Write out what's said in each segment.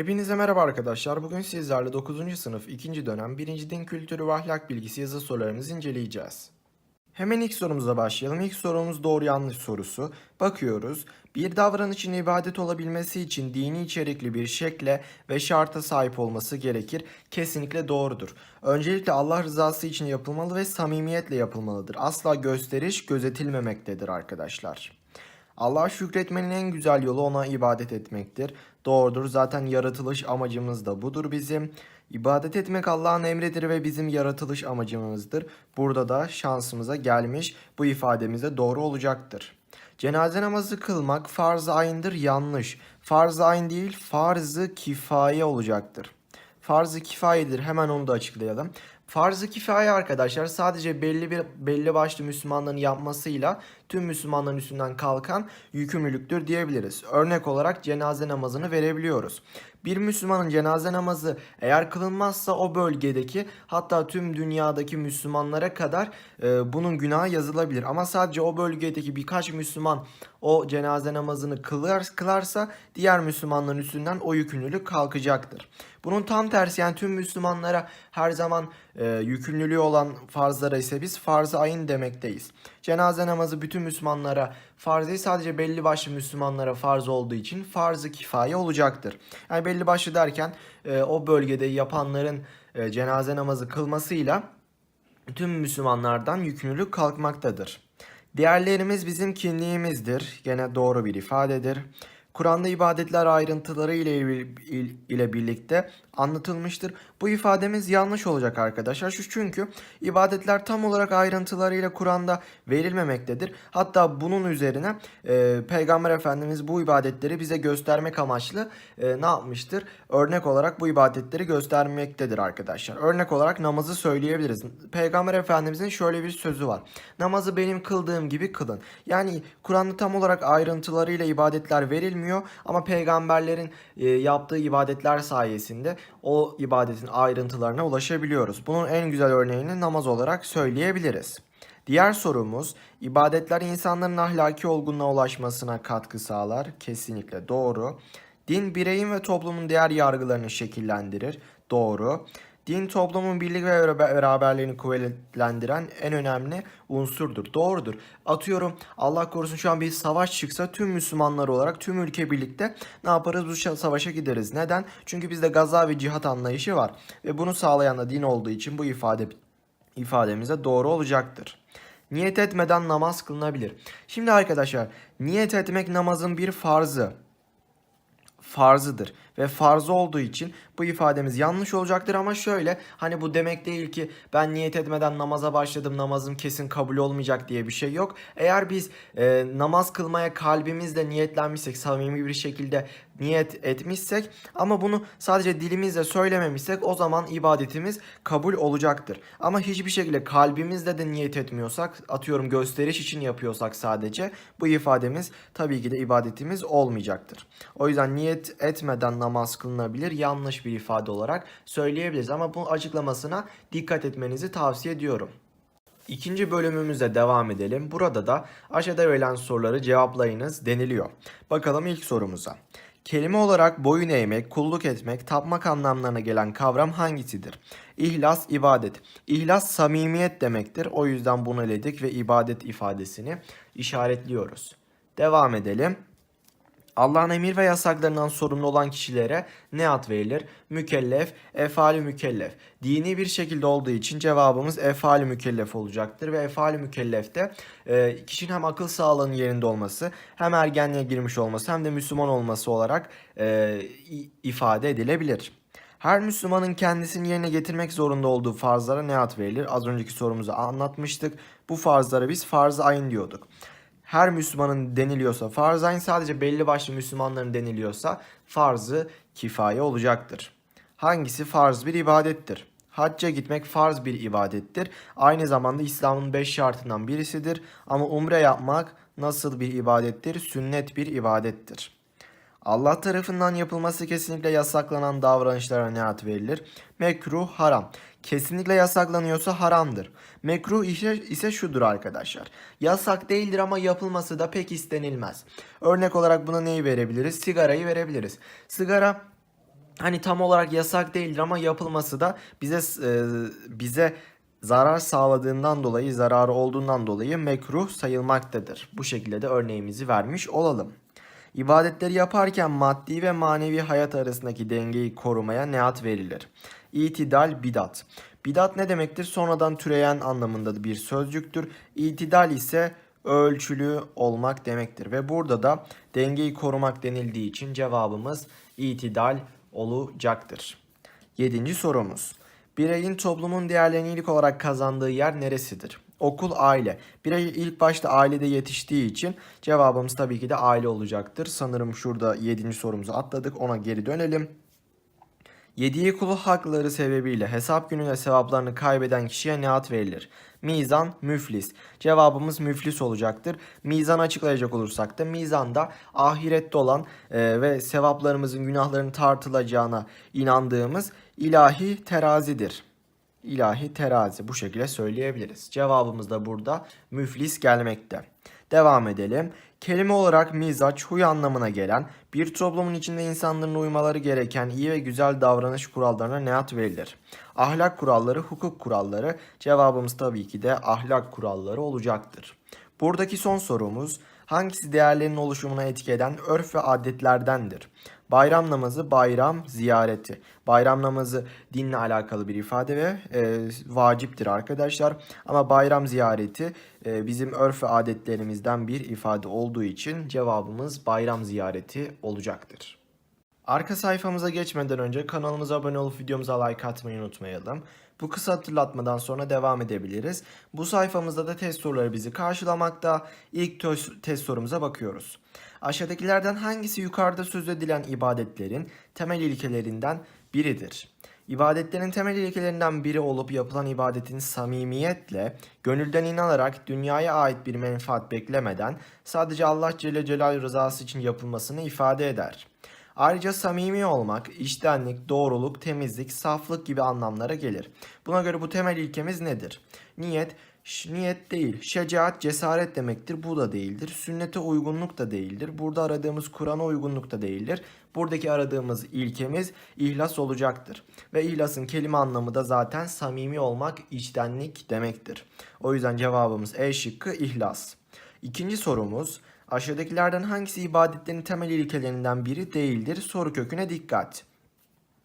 Hepinize merhaba arkadaşlar. Bugün sizlerle 9. sınıf 2. dönem 1. Din Kültürü ve Ahlak Bilgisi yazı sorularımızı inceleyeceğiz. Hemen ilk sorumuza başlayalım. İlk sorumuz doğru yanlış sorusu. Bakıyoruz. Bir davranışın ibadet olabilmesi için dini içerikli bir şekle ve şarta sahip olması gerekir. Kesinlikle doğrudur. Öncelikle Allah rızası için yapılmalı ve samimiyetle yapılmalıdır. Asla gösteriş gözetilmemektedir arkadaşlar. Allah'a şükretmenin en güzel yolu ona ibadet etmektir. Doğrudur. Zaten yaratılış amacımız da budur bizim. İbadet etmek Allah'ın emridir ve bizim yaratılış amacımızdır. Burada da şansımıza gelmiş bu ifademize doğru olacaktır. Cenaze namazı kılmak farz-ı yanlış. Farz-ı ayın değil farz-ı kifaye olacaktır. Farz-ı kifayedir. Hemen onu da açıklayalım. Farz-ı kifaye arkadaşlar sadece belli bir belli başlı Müslümanların yapmasıyla tüm Müslümanların üstünden kalkan yükümlülüktür diyebiliriz. Örnek olarak cenaze namazını verebiliyoruz. Bir Müslümanın cenaze namazı eğer kılınmazsa o bölgedeki hatta tüm dünyadaki Müslümanlara kadar e, bunun günahı yazılabilir. Ama sadece o bölgedeki birkaç Müslüman o cenaze namazını kılar, kılarsa diğer Müslümanların üstünden o yükümlülük kalkacaktır. Bunun tam tersi yani tüm Müslümanlara her zaman e, yükümlülüğü olan farzlara ise biz farz-ı ayın demekteyiz. Cenaze namazı bütün Müslümanlara farz değil sadece belli başlı Müslümanlara farz olduğu için farz-ı kifaye olacaktır. Yani belli başlı derken e, o bölgede yapanların e, cenaze namazı kılmasıyla tüm Müslümanlardan yükümlülük kalkmaktadır. Diğerlerimiz bizim kimliğimizdir. Gene doğru bir ifadedir. Kur'an'da ibadetler ayrıntıları ile ile birlikte anlatılmıştır. Bu ifademiz yanlış olacak arkadaşlar. Şu çünkü ibadetler tam olarak ayrıntılarıyla Kur'an'da verilmemektedir. Hatta bunun üzerine e, Peygamber Efendimiz bu ibadetleri bize göstermek amaçlı e, ne yapmıştır? Örnek olarak bu ibadetleri göstermektedir arkadaşlar. Örnek olarak namazı söyleyebiliriz. Peygamber Efendimizin şöyle bir sözü var. Namazı benim kıldığım gibi kılın. Yani Kur'an'da tam olarak ayrıntılarıyla ibadetler verilmiyor ama peygamberlerin e, yaptığı ibadetler sayesinde o ibadetin ayrıntılarına ulaşabiliyoruz. Bunun en güzel örneğini namaz olarak söyleyebiliriz. Diğer sorumuz, ibadetler insanların ahlaki olgunluğa ulaşmasına katkı sağlar. Kesinlikle doğru. Din bireyin ve toplumun diğer yargılarını şekillendirir. Doğru. Din toplumun birlik ve beraberliğini kuvvetlendiren en önemli unsurdur. Doğrudur. Atıyorum Allah korusun şu an bir savaş çıksa tüm Müslümanlar olarak tüm ülke birlikte ne yaparız? Bu savaşa gideriz. Neden? Çünkü bizde gaza ve cihat anlayışı var. Ve bunu sağlayan da din olduğu için bu ifade ifademize doğru olacaktır. Niyet etmeden namaz kılınabilir. Şimdi arkadaşlar niyet etmek namazın bir farzı farzıdır ve farz olduğu için bu ifademiz yanlış olacaktır ama şöyle hani bu demek değil ki ben niyet etmeden namaza başladım namazım kesin kabul olmayacak diye bir şey yok. Eğer biz e, namaz kılmaya kalbimizle niyetlenmişsek samimi bir şekilde niyet etmişsek ama bunu sadece dilimizle söylememişsek o zaman ibadetimiz kabul olacaktır. Ama hiçbir şekilde kalbimizle de niyet etmiyorsak atıyorum gösteriş için yapıyorsak sadece bu ifademiz tabii ki de ibadetimiz olmayacaktır. O yüzden niyet etmeden namaz kılınabilir yanlış bir ifade olarak söyleyebiliriz ama bu açıklamasına dikkat etmenizi tavsiye ediyorum. İkinci bölümümüze devam edelim. Burada da aşağıda verilen soruları cevaplayınız deniliyor. Bakalım ilk sorumuza. Kelime olarak boyun eğmek, kulluk etmek, tapmak anlamlarına gelen kavram hangisidir? İhlas, ibadet. İhlas samimiyet demektir. O yüzden bunu eledik ve ibadet ifadesini işaretliyoruz. Devam edelim. Allah'ın emir ve yasaklarından sorumlu olan kişilere ne ad verilir? Mükellef, efali mükellef. Dini bir şekilde olduğu için cevabımız efali mükellef olacaktır ve efali mükellefte e, kişinin hem akıl sağlığının yerinde olması, hem ergenliğe girmiş olması, hem de Müslüman olması olarak e, ifade edilebilir. Her Müslümanın kendisini yerine getirmek zorunda olduğu farzlara ne ad verilir? Az önceki sorumuzu anlatmıştık. Bu farzlara biz farz-ı ayın diyorduk her Müslümanın deniliyorsa farz aynı sadece belli başlı Müslümanların deniliyorsa farzı kifaye olacaktır. Hangisi farz bir ibadettir? Hacca gitmek farz bir ibadettir. Aynı zamanda İslam'ın beş şartından birisidir. Ama umre yapmak nasıl bir ibadettir? Sünnet bir ibadettir. Allah tarafından yapılması kesinlikle yasaklanan davranışlara ne ad verilir? Mekruh, haram. Kesinlikle yasaklanıyorsa haramdır. Mekruh ise, şudur arkadaşlar. Yasak değildir ama yapılması da pek istenilmez. Örnek olarak buna neyi verebiliriz? Sigarayı verebiliriz. Sigara hani tam olarak yasak değildir ama yapılması da bize e, bize zarar sağladığından dolayı, zararı olduğundan dolayı mekruh sayılmaktadır. Bu şekilde de örneğimizi vermiş olalım. İbadetleri yaparken maddi ve manevi hayat arasındaki dengeyi korumaya ne ad verilir? İtidal bidat. Bidat ne demektir? Sonradan türeyen anlamında bir sözcüktür. İtidal ise ölçülü olmak demektir. Ve burada da dengeyi korumak denildiği için cevabımız itidal olacaktır. Yedinci sorumuz. Bireyin toplumun değerlerini ilk olarak kazandığı yer neresidir? Okul, aile. Birey ilk başta ailede yetiştiği için cevabımız tabii ki de aile olacaktır. Sanırım şurada 7. sorumuzu atladık. Ona geri dönelim. Yediği kulu hakları sebebiyle hesap gününe sevaplarını kaybeden kişiye ne verilir? Mizan, müflis. Cevabımız müflis olacaktır. Mizan açıklayacak olursak da mizanda ahirette olan e, ve sevaplarımızın günahların tartılacağına inandığımız ilahi terazidir. İlahi terazi bu şekilde söyleyebiliriz. Cevabımız da burada müflis gelmekte. Devam edelim. Kelime olarak mizaç, huy anlamına gelen bir toplumun içinde insanların uymaları gereken iyi ve güzel davranış kurallarına ne ad verilir? Ahlak kuralları, hukuk kuralları. Cevabımız tabii ki de ahlak kuralları olacaktır. Buradaki son sorumuz hangisi değerlerin oluşumuna etki eden örf ve adetlerdendir? Bayram namazı, bayram ziyareti. Bayram namazı dinle alakalı bir ifade ve e, vaciptir arkadaşlar. Ama bayram ziyareti e, bizim örf ve adetlerimizden bir ifade olduğu için cevabımız bayram ziyareti olacaktır. Arka sayfamıza geçmeden önce kanalımıza abone olup videomuza like atmayı unutmayalım. Bu kısa hatırlatmadan sonra devam edebiliriz. Bu sayfamızda da test soruları bizi karşılamakta. İlk test sorumuza bakıyoruz. Aşağıdakilerden hangisi yukarıda söz edilen ibadetlerin temel ilkelerinden biridir? İbadetlerin temel ilkelerinden biri olup yapılan ibadetin samimiyetle, gönülden inanarak dünyaya ait bir menfaat beklemeden sadece Allah Celle Celal rızası için yapılmasını ifade eder. Ayrıca samimi olmak, içtenlik, doğruluk, temizlik, saflık gibi anlamlara gelir. Buna göre bu temel ilkemiz nedir? Niyet, niyet değil, şecaat, cesaret demektir. Bu da değildir. Sünnete uygunluk da değildir. Burada aradığımız Kur'an'a uygunluk da değildir. Buradaki aradığımız ilkemiz ihlas olacaktır. Ve ihlasın kelime anlamı da zaten samimi olmak, içtenlik demektir. O yüzden cevabımız E şıkkı ihlas. İkinci sorumuz Aşağıdakilerden hangisi ibadetlerin temel ilkelerinden biri değildir? Soru köküne dikkat.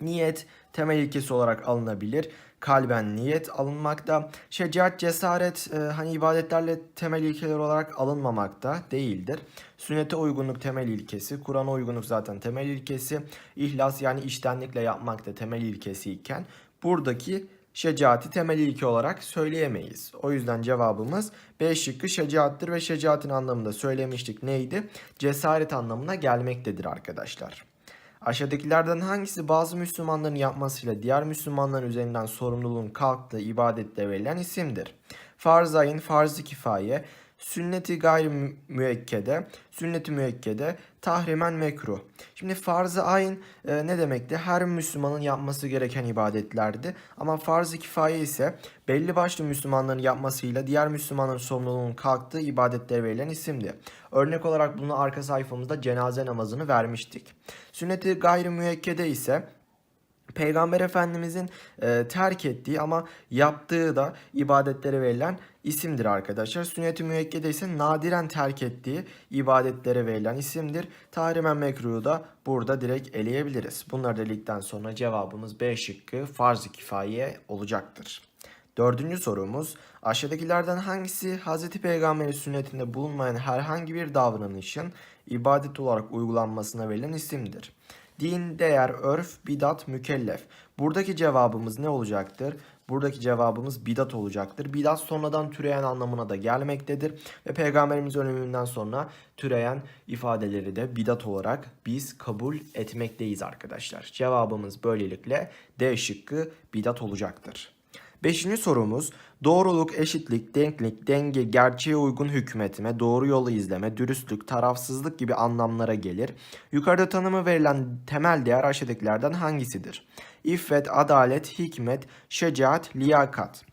Niyet temel ilkesi olarak alınabilir. Kalben niyet alınmakta. Şecaat, cesaret e, hani ibadetlerle temel ilkeler olarak alınmamakta değildir. Sünnete uygunluk temel ilkesi. Kur'an'a uygunluk zaten temel ilkesi. İhlas yani iştenlikle yapmak da temel ilkesi iken buradaki şecaati temel ilke olarak söyleyemeyiz. O yüzden cevabımız B şıkkı şecaattir ve şecaatin anlamında söylemiştik neydi? Cesaret anlamına gelmektedir arkadaşlar. Aşağıdakilerden hangisi bazı Müslümanların yapmasıyla diğer Müslümanların üzerinden sorumluluğun kalktığı ibadette verilen isimdir? Farz ayın, farz-ı kifaye, Sünneti gayri müekkede, sünneti müekkede, tahrimen mekruh. Şimdi farz-ı ayn e, ne demekti? Her Müslümanın yapması gereken ibadetlerdi. Ama farz-ı kifaye ise belli başlı Müslümanların yapmasıyla diğer Müslümanların sorumluluğunun kalktığı ibadetlere verilen isimdi. Örnek olarak bunu arka sayfamızda cenaze namazını vermiştik. Sünneti gayri müekkede ise Peygamber Efendimizin e, terk ettiği ama yaptığı da ibadetlere verilen isimdir arkadaşlar. Sünnet-i müekkede ise nadiren terk ettiği ibadetlere verilen isimdir. Tahrimen mekruhu da burada direkt eleyebiliriz. Bunları dedikten sonra cevabımız B şıkkı farz-ı kifaye olacaktır. Dördüncü sorumuz aşağıdakilerden hangisi Hz. Peygamber'in sünnetinde bulunmayan herhangi bir davranışın ibadet olarak uygulanmasına verilen isimdir? Din, değer, örf, bidat, mükellef. Buradaki cevabımız ne olacaktır? Buradaki cevabımız bidat olacaktır. Bidat sonradan türeyen anlamına da gelmektedir. Ve Peygamberimiz ölümünden sonra türeyen ifadeleri de bidat olarak biz kabul etmekteyiz arkadaşlar. Cevabımız böylelikle D şıkkı bidat olacaktır. Beşinci sorumuz doğruluk, eşitlik, denklik, denge, gerçeğe uygun hükmetme, doğru yolu izleme, dürüstlük, tarafsızlık gibi anlamlara gelir. Yukarıda tanımı verilen temel değer aşağıdakilerden hangisidir? İffet, adalet, hikmet, şecaat, liyakat.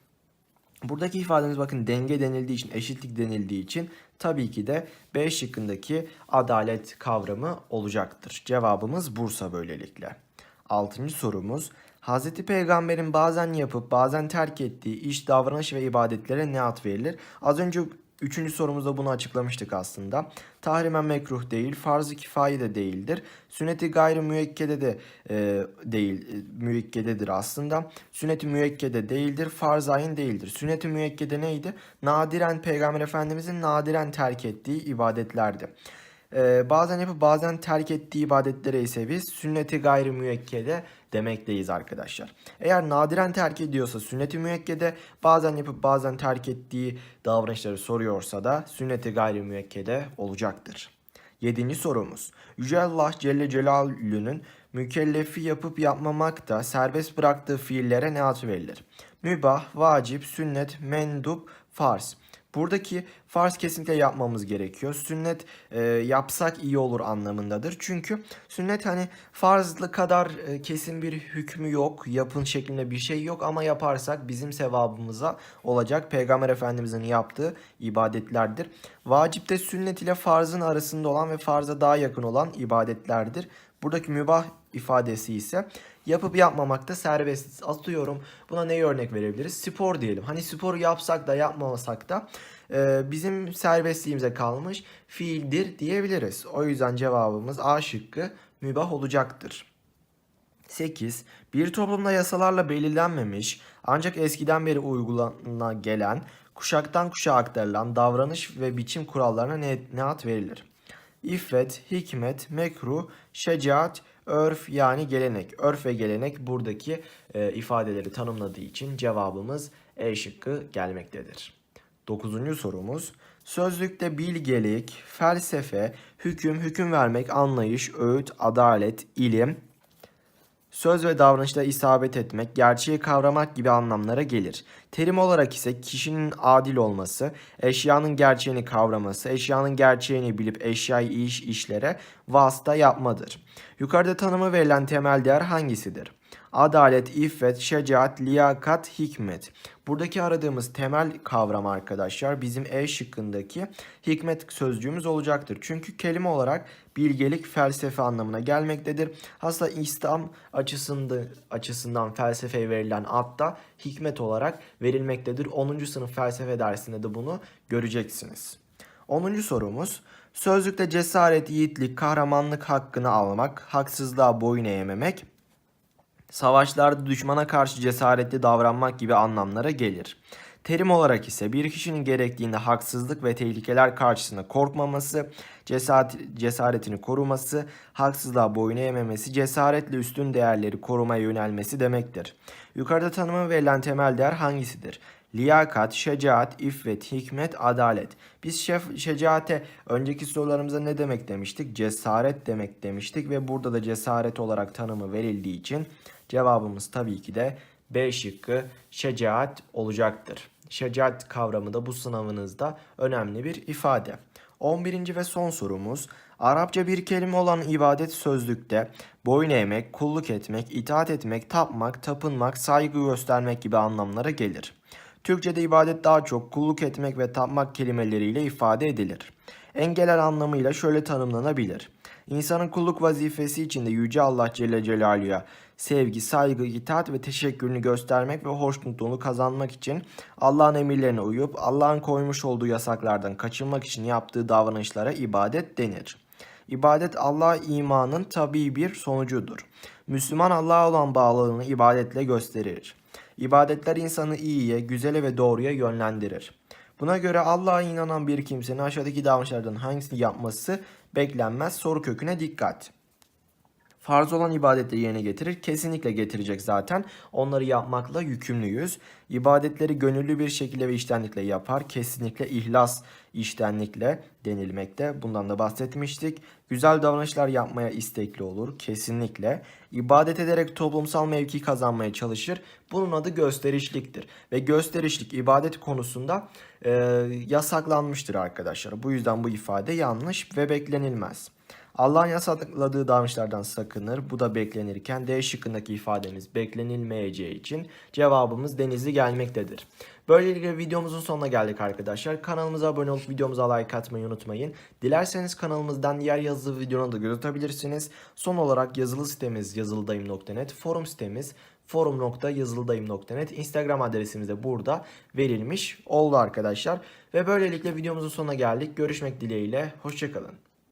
Buradaki ifademiz bakın denge denildiği için, eşitlik denildiği için tabii ki de B şıkkındaki adalet kavramı olacaktır. Cevabımız Bursa böylelikle. Altıncı sorumuz. Hz. Peygamber'in bazen yapıp bazen terk ettiği iş, davranış ve ibadetlere ne ad verilir? Az önce üçüncü sorumuzda bunu açıklamıştık aslında. Tahrimen mekruh değil, farz-ı kifaye de değildir. Sünnet-i gayri müekkede de e, değil, e, müekkededir aslında. Sünnet-i müekkede değildir, farz ayın değildir. Sünnet-i müekkede neydi? Nadiren Peygamber Efendimizin nadiren terk ettiği ibadetlerdi. Ee, bazen yapıp bazen terk ettiği ibadetlere ise biz sünneti gayri müekkede demekteyiz arkadaşlar. Eğer nadiren terk ediyorsa sünneti müekkede bazen yapıp bazen terk ettiği davranışları soruyorsa da sünneti gayri müekkede olacaktır. Yedinci sorumuz. Yüce Allah Celle Celaluhu'nun mükellefi yapıp yapmamakta serbest bıraktığı fiillere ne ad verilir? Mübah, vacip, sünnet, mendup, farz. Buradaki farz kesinlikle yapmamız gerekiyor. Sünnet e, yapsak iyi olur anlamındadır. Çünkü sünnet hani farzlı kadar e, kesin bir hükmü yok. Yapın şeklinde bir şey yok ama yaparsak bizim sevabımıza olacak. Peygamber Efendimizin yaptığı ibadetlerdir. Vacip sünnet ile farzın arasında olan ve farza daha yakın olan ibadetlerdir. Buradaki mübah ifadesi ise yapıp yapmamakta serbest. Atıyorum buna ne örnek verebiliriz? Spor diyelim. Hani sporu yapsak da yapmamasak da e, bizim serbestliğimize kalmış fiildir diyebiliriz. O yüzden cevabımız A şıkkı mübah olacaktır. 8. Bir toplumda yasalarla belirlenmemiş ancak eskiden beri uygulana gelen kuşaktan kuşağa aktarılan davranış ve biçim kurallarına ne, ne ad verilir? İffet, hikmet, mekruh, şecaat, örf yani gelenek. Örf ve gelenek buradaki e, ifadeleri tanımladığı için cevabımız E şıkkı gelmektedir. Dokuzuncu sorumuz. Sözlükte bilgelik, felsefe, hüküm, hüküm vermek, anlayış, öğüt, adalet, ilim, söz ve davranışta isabet etmek, gerçeği kavramak gibi anlamlara gelir. Terim olarak ise kişinin adil olması, eşyanın gerçeğini kavraması, eşyanın gerçeğini bilip eşyayı iş işlere vasıta yapmadır. Yukarıda tanımı verilen temel değer hangisidir? Adalet, iffet, şecaat, liyakat, hikmet. Buradaki aradığımız temel kavram arkadaşlar bizim E şıkkındaki hikmet sözcüğümüz olacaktır. Çünkü kelime olarak bilgelik, felsefe anlamına gelmektedir. Aslında İslam açısından, açısından felsefeye verilen ad da hikmet olarak verilmektedir. 10. sınıf felsefe dersinde de bunu göreceksiniz. 10. sorumuz. Sözlükte cesaret, yiğitlik, kahramanlık hakkını almak, haksızlığa boyun eğmemek, savaşlarda düşmana karşı cesaretli davranmak gibi anlamlara gelir. Terim olarak ise bir kişinin gerektiğinde haksızlık ve tehlikeler karşısında korkmaması, cesaret, cesaretini koruması, haksızlığa boyun eğmemesi, cesaretle üstün değerleri korumaya yönelmesi demektir. Yukarıda tanımı verilen temel değer hangisidir? Liyakat, şecaat, iffet, hikmet, adalet. Biz şef, şecaate önceki sorularımızda ne demek demiştik? Cesaret demek demiştik ve burada da cesaret olarak tanımı verildiği için cevabımız tabii ki de B şıkkı şecaat olacaktır. Şecaat kavramı da bu sınavınızda önemli bir ifade. 11. ve son sorumuz Arapça bir kelime olan ibadet sözlükte boyun eğmek, kulluk etmek, itaat etmek, tapmak, tapınmak, saygı göstermek gibi anlamlara gelir. Türkçe'de ibadet daha çok kulluk etmek ve tapmak kelimeleriyle ifade edilir. Engeller anlamıyla şöyle tanımlanabilir. İnsanın kulluk vazifesi içinde Yüce Allah Celle Celaluhu'ya sevgi, saygı, itaat ve teşekkürünü göstermek ve hoşnutluğunu kazanmak için Allah'ın emirlerine uyup Allah'ın koymuş olduğu yasaklardan kaçınmak için yaptığı davranışlara ibadet denir. İbadet Allah'a imanın tabii bir sonucudur. Müslüman Allah'a olan bağlılığını ibadetle gösterir. İbadetler insanı iyiye, güzele ve doğruya yönlendirir. Buna göre Allah'a inanan bir kimsenin aşağıdaki davranışlardan hangisini yapması beklenmez soru köküne dikkat. Farz olan ibadetleri yerine getirir. Kesinlikle getirecek zaten. Onları yapmakla yükümlüyüz. İbadetleri gönüllü bir şekilde ve iştenlikle yapar. Kesinlikle ihlas iştenlikle denilmekte. Bundan da bahsetmiştik. Güzel davranışlar yapmaya istekli olur. Kesinlikle. İbadet ederek toplumsal mevki kazanmaya çalışır. Bunun adı gösterişliktir. Ve gösterişlik ibadet konusunda e, yasaklanmıştır arkadaşlar. Bu yüzden bu ifade yanlış ve beklenilmez. Allah'ın yasakladığı davranışlardan sakınır. Bu da beklenirken D şıkkındaki ifademiz beklenilmeyeceği için cevabımız denizli gelmektedir. Böylelikle videomuzun sonuna geldik arkadaşlar. Kanalımıza abone olup videomuza like atmayı unutmayın. Dilerseniz kanalımızdan diğer yazılı videoları da göz atabilirsiniz. Son olarak yazılı sitemiz yazılıdayım.net, forum sitemiz forum.yazılıdayım.net, Instagram adresimiz de burada verilmiş oldu arkadaşlar. Ve böylelikle videomuzun sonuna geldik. Görüşmek dileğiyle. Hoşçakalın.